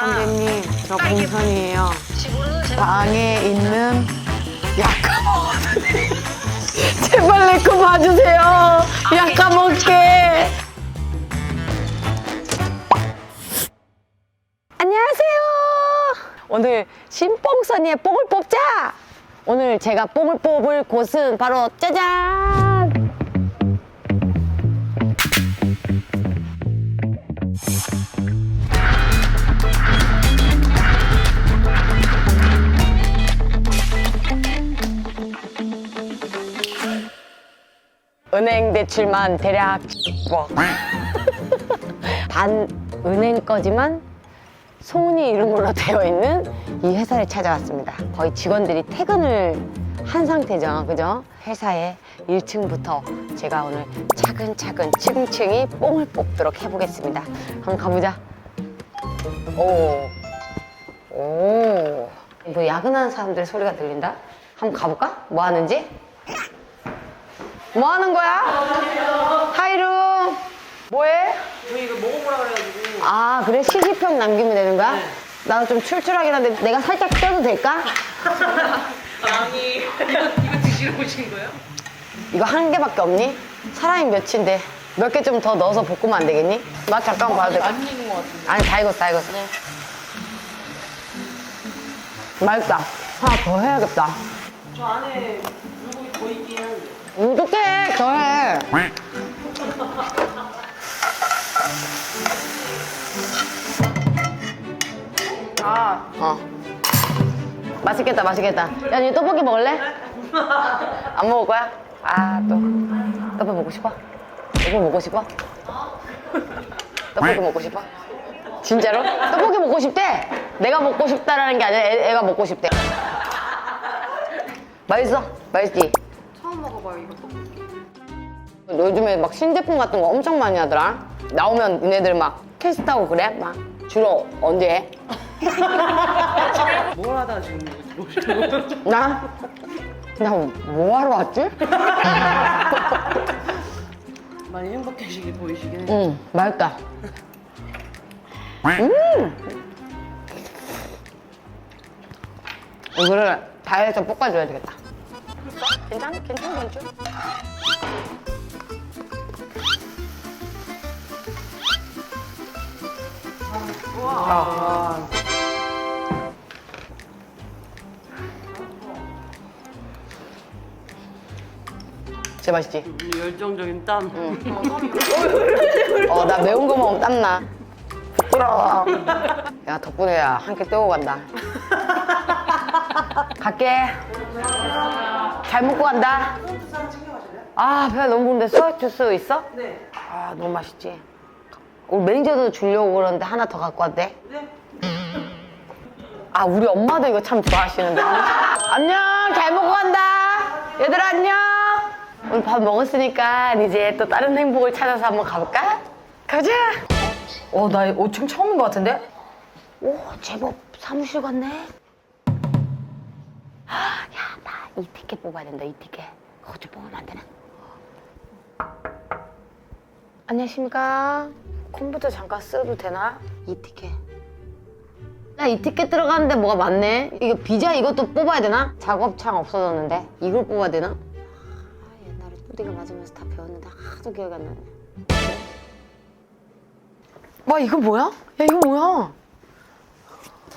선생님, 저 봉선이에요. 방에 있는 약간 먹었는데. 제발 내 거 봐주세요. 약간 먹게. 안녕하세요. 오늘 신뽕선이의 뽕을 뽑자. 오늘 제가 뽕을 뽑을 곳은 바로 짜잔. 은행 대출만 대략 뭐. 반 은행 거지만 소은이 이름으로 되어 있는 이 회사를 찾아왔습니다. 거의 직원들이 퇴근을 한 상태죠. 그죠? 회사의 1층부터 제가 오늘 차근차근 층층이 뽕을 뽑도록 해보겠습니다. 한번 가보자. 오. 오. 뭐 야근하는 사람들 소리가 들린다? 한번 가볼까? 뭐 하는지? 뭐 하는 거야? 하이룸. 뭐해? 저희 이거 먹어보라 그래가지고 아 그래 시시평 남기면 되는 거야? 나도 좀 출출하긴 한데 내가 살짝 껴도 될까? 양이 이거 드시러 오신 거예요? 이거 한 개밖에 없니? 사람이 몇인데 몇 개 좀 더 넣어서 볶으면 안 되겠니? 맛 잠깐 봐도 될까? 안 익은 것 같은데 아니 다 익었어 다 익었어 맛있다 하나 더 해야겠다 저 안에 물고기 더 있긴 한데 어떡해 더해 아어 맛있겠다 맛있겠다 야 니 떡볶이 먹을래? 안 먹을 거야? 아 또 떡볶이 먹고 싶어? 떡볶이 먹고 싶어? 떡볶이 먹고 싶어? 진짜로? 떡볶이 먹고 싶대? 내가 먹고 싶다라는 게 아니라 애, 애가 먹고 싶대 맛있어? 맛있지? 처음 먹어봐요 이거 떡볶이 요즘에 막 신제품 같은 거 엄청 많이 하더라 나오면 니네들 막 캐스트하고 그래? 막 주로 언제 해? 뭘 하다가 지금 들어오시는 거예요? 나? 그냥 뭐 하러 왔지? 많이 행복해지게 보이시긴 해요 응, 맛있다. 음! 이거를 다해서 볶아줘야 되겠다. 괜찮아? 괜찮아, 괜찮아. 와 진짜 맛있지? 이 열정적인 땀 어, 나 매운 거 먹으면 땀나. 부끄러워. 야, 덕분에 한끼 때우고 간다. 갈게. 잘 먹고 간다. 아, 배가 너무 부른데 소주 주스 있어? 네 아, 너무 맛있지. 우리 매니저도 주려고 그러는데 하나 더 갖고 왔대. 네. 아, 우리 엄마도 이거 참 좋아하시는데. 안녕, 잘 먹고 간다. 얘들아, 안녕. 오늘 밥 먹었으니까 이제 또 다른 행복을 찾아서 한번 가볼까? 가자. 어, 나 5층 처음인 것 같은데? 오, 제법 사무실 같네. 이 티켓 뽑아야 된다, 이 티켓. 좀 뽑으면 안 되나? 안녕하십니까. 컴퓨터 잠깐 써도 되나? 이 티켓. 나 이 티켓 들어가는데 뭐가 많네. 이거 비자 이것도 뽑아야 되나? 작업창 없어졌는데 이걸 뽑아야 되나? 아, 옛날에 뿌디가 맞으면서 다 배웠는데 하도 기억이 안 나네. 와 이거 뭐야? 야 이거 뭐야?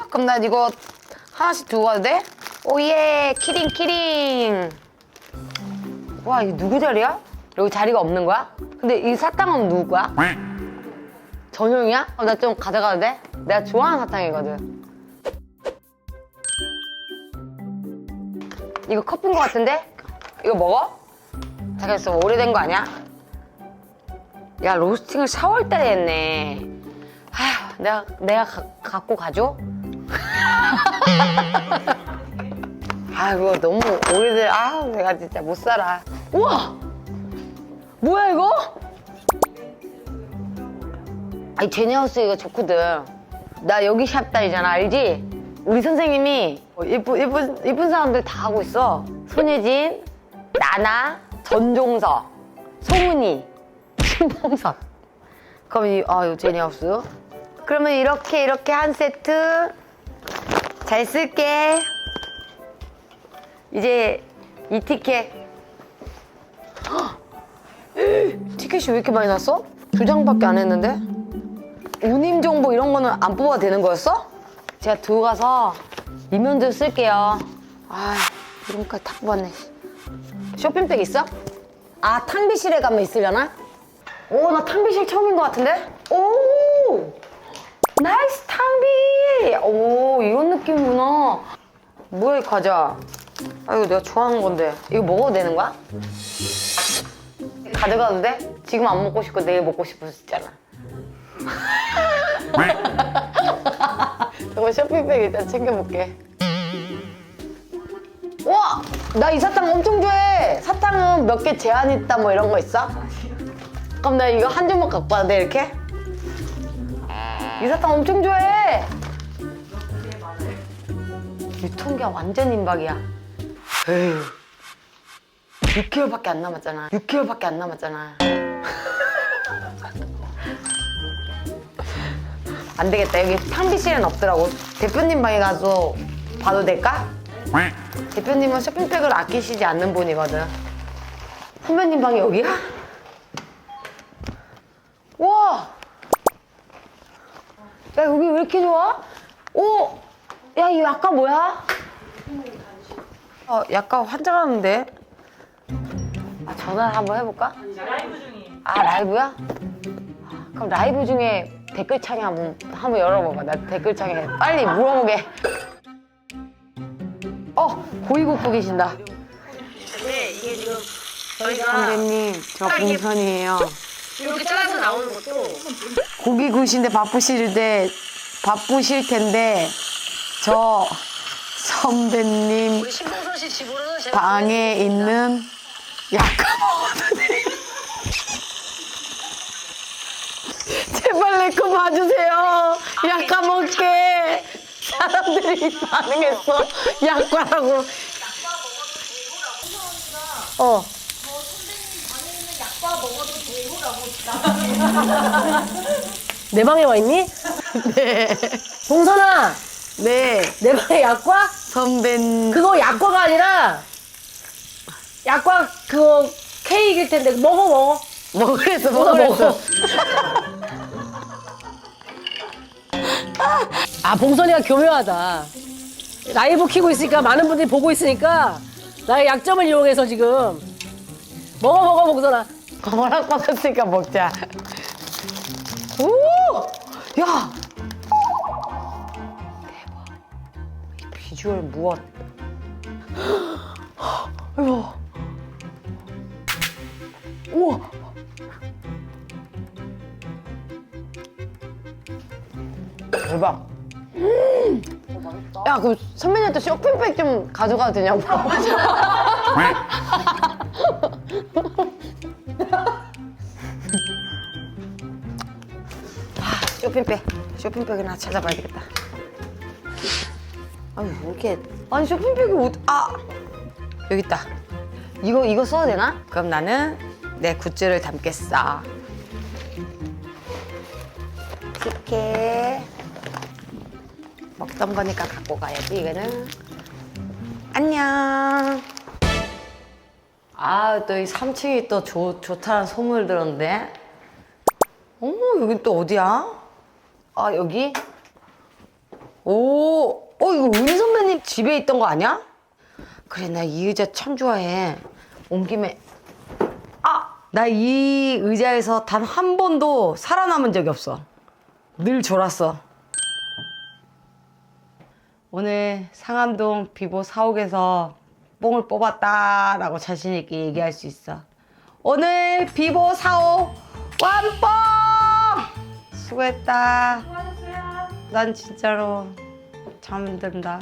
그럼 난 이거 하나씩 두고 가도 돼? 오예 키링 키링. 와 이거 누구 자리야? 여기 자리가 없는 거야? 근데 이 사탕은 누구 거야? 전용이야? 어, 나 좀 가져가도 돼? 내가 좋아하는 사탕이거든. 이거 커피인 것 같은데? 이거 먹어? 있어 오래된 거 아니야? 야 로스팅을 4월 달에 했네. 아휴 내가 내가 가- 갖고 가줘? 아 이거 너무 오래돼. 아 내가 진짜 못 살아. 우와 뭐야 이거? 아니 제니하우스 이거 좋거든. 나 여기 샵 다니잖아 알지? 우리 선생님이 예쁜 예쁜 예쁜 사람들 다 하고 있어. 손예진, 나나, 전종서, 송은이, 신봉선. 그럼 이 아, 이 제니하우스 그러면 이렇게 이렇게 한 세트 잘 쓸게. 이제 이 티켓. 헉! 티켓이 왜 이렇게 많이 났어? 두 장밖에 안 했는데? 운임 정보 이런 거는 안 뽑아도 되는 거였어? 제가 두고 가서 이면도 쓸게요. 아, 이름까지 다 뽑았네. 쇼핑백 있어? 아, 탕비실에 가면 있으려나? 오, 나 탕비실 처음인 것 같은데? 오! 나이스 탕비! 오, 이런 느낌이구나. 뭐야, 이 과자? 아, 이거 내가 좋아하는 건데. 이거 먹어도 되는 거야? 가져가도 돼? 지금 안 먹고 싶고 내일 먹고 있잖아. 저거 쇼핑백 일단 챙겨볼게. 와! 나 이 사탕 엄청 좋아해! 사탕은 몇 개 제한 있다 뭐 이런 거 있어? 그럼 나 이거 한 점만 갖고 와도 돼, 이렇게? 이 사탕 엄청 좋아해! 유통기한 완전 임박이야. 에휴. 6개월밖에 안 남았잖아. 6개월밖에 안 남았잖아. 안 되겠다. 여기 탕비실은 없더라고. 대표님 방에 가서 봐도 될까? 대표님은 쇼핑백을 아끼시지 않는 분이거든. 선배님 방이 여기야? 와! 야, 여기 왜 이렇게 좋아? 오! 야, 이거 아까 뭐야? 어, 약간 환장하는데? 아, 전화를 한번 해볼까? 라이브 중이에요. 아, 라이브야? 그럼 라이브 중에 댓글창에 한번, 한번 열어봐봐. 나 댓글창에 빨리 물어보게. 어, 고이국부 계신다. 네, 이게 지금 저희가 선배님, 저 봉선이에요. 이렇게 잘라서 나오는 것도 고기 구우신데 바쁘실 때, 바쁘실 텐데, 저 선배님 신봉 선씨 집으로는 제가 방에 있는 약간 먹어도 돼. 제발 내 거 봐주세요. 약간 먹게. 사람들이 반응했어. 약 과라고. 어. 내 방에 와 있니? 네. 동선아, 네. 내 방에 약과? 선배님. 그거 약과가 아니라 약과 그거 케이크일 텐데 먹어 먹어. 먹으랬어, 먹어. 먹어. 아 봉선이가 교묘하다. 라이브 키고 있으니까 많은 분들이 보고 있으니까 나의 약점을 이용해서 지금 먹어 먹어 봉선아. 허락 받았으니까 먹자. 오! 야! 비주얼 무엇? 아이고. 우와. 대박. 음. 야, 그럼 선배님한테 쇼핑백 좀 가져가도 되냐고. 쇼핑백 쇼핑백이나 찾아봐야 되겠다 아니 왜 이렇게 아니 쇼핑백이 어디 아! 여기 있다. 이거 이거 써도 되나? 그럼 나는 내 굿즈를 담겠어. 티켓 먹던 거니까 갖고 가야지 이거는. 안녕. 아 또 이 3층이 또 좋, 좋다는 소문을 들었는데. 어머, 여긴 또 어디야? 아, 여기? 오, 어, 이거 은 선배님 집에 있던 거 아니야? 그래, 나 이 의자 참 좋아해. 온 김에. 아! 나 이 의자에서 단 한 번도 살아남은 적이 없어. 늘 졸았어. 오늘 상암동 비보 사옥에서 뽕을 뽑았다 라고 자신있게 얘기할 수 있어. 오늘 비보 사옥 완뽕! 수고했다. 수고하셨어요. 난 진짜로 자면 된다.